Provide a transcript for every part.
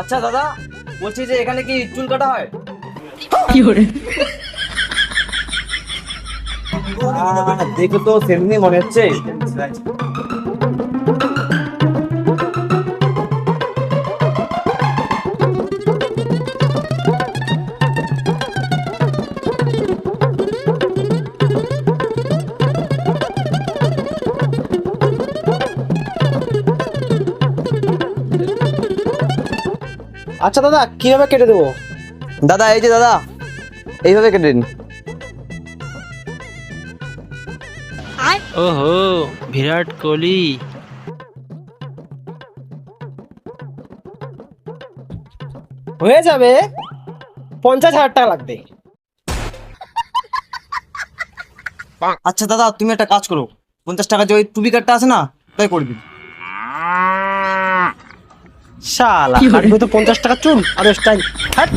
আচ্ছা দাদা বলছি যে এখানে কি চুল কাটা হয়? দেখো দেখে তো সেমনি মনে হচ্ছে। আচ্ছা দাদা কীভাবে কেটে দেবো? দাদা এই যে দাদা এইভাবে কেটে দিন। ওহো বিরাট কোহলি। হয়ে যাবে। পঞ্চাশ হাজার টাকা লাগবে। আচ্ছা দাদা তুমি একটা কাজ করো। পঞ্চাশ টাকা যে ওই টুবি কাটটা আছে না তাই করে দিন। শালা কাটবে তো পঞ্চাশ টাকা চুল আর স্টাইল হ্যাট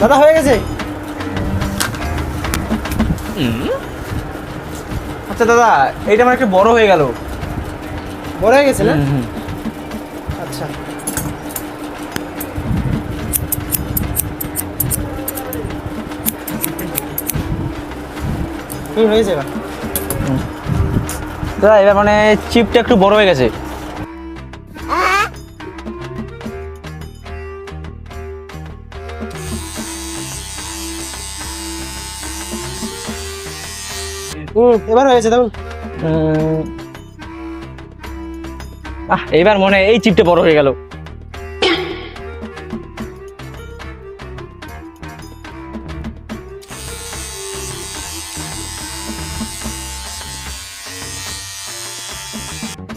দাদা হয়ে গেছে? আচ্ছা দাদা এইটা আমার একটু বড় হয়ে গেল। বড় হয়ে গেছে না? আচ্ছা। হুম হয়েছে যাবে। দাদা এবার মানে চিপটা একটু বড় হয়ে গেছে। হুম এবার হয়েছে দেখুন আহ এবার মনে হয় এই চিপটা বড় হয়ে গেল।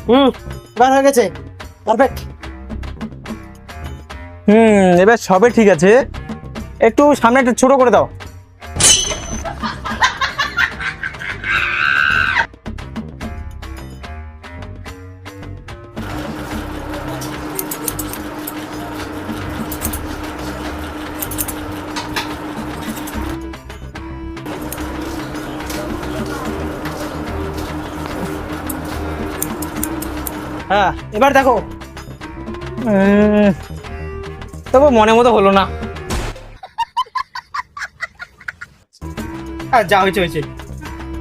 হুম এবার হয়ে গেছে। পারফেক্ট হুম এবার সবে ঠিক আছে। একটু সামনে একটু ছোট করে দাও। হ্যাঁ এবার দেখো। তবু মনে মতো হলো না। যা হয়েছে হয়েছে।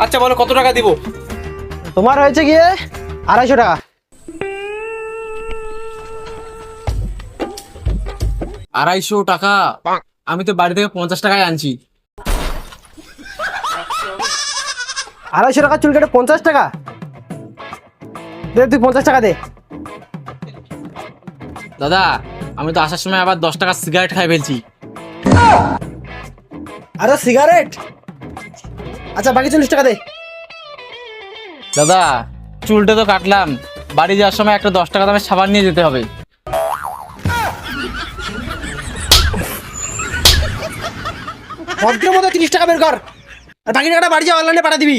আচ্ছা বলো কত টাকা দিব? তোমার হয়েছে গিয়ে আড়াইশো টাকা। আড়াইশো টাকা? আমি তো বাড়ি থেকে পঞ্চাশ টাকায় আনছি। আড়াইশো টাকা চুল কেটে পঞ্চাশ টাকা? দে তুই পঞ্চাশ টাকা দে। দাদা আমি তো আসার সময় আবার দশ টাকা সিগারেট খাই ফেলছি। আরে সিগারেট আচ্ছা বাকি চল্লিশ টাকা দে। দাদা চুলটা তো কাটলাম। বাড়ি যাওয়ার সময় একটা দশ টাকা দামের সাবান নিয়ে যেতে হবে। ভদ্র মতো তিরিশ টাকা বের কর। আর বাকি টাকাটা বাড়ি যা অনলাইনে পাঠা দিবি।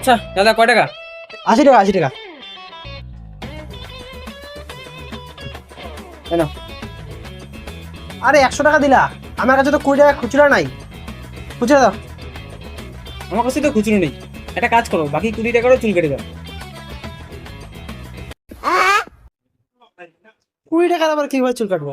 আচ্ছা দাদা কয় টাকা? আশি টাকা আশি টাকা। নাও। আরে একশো টাকা দিলা। আমার কাছে তো কুড়ি টাকা খুচরা নাই। খুচরা দাও। আমার কাছে তো খুচরো নেই। একটা কাজ করো বাকি কুড়ি টাকারও চুল কেটে দাও। কুড়ি টাকা আবার কীভাবে চুল কাটবো?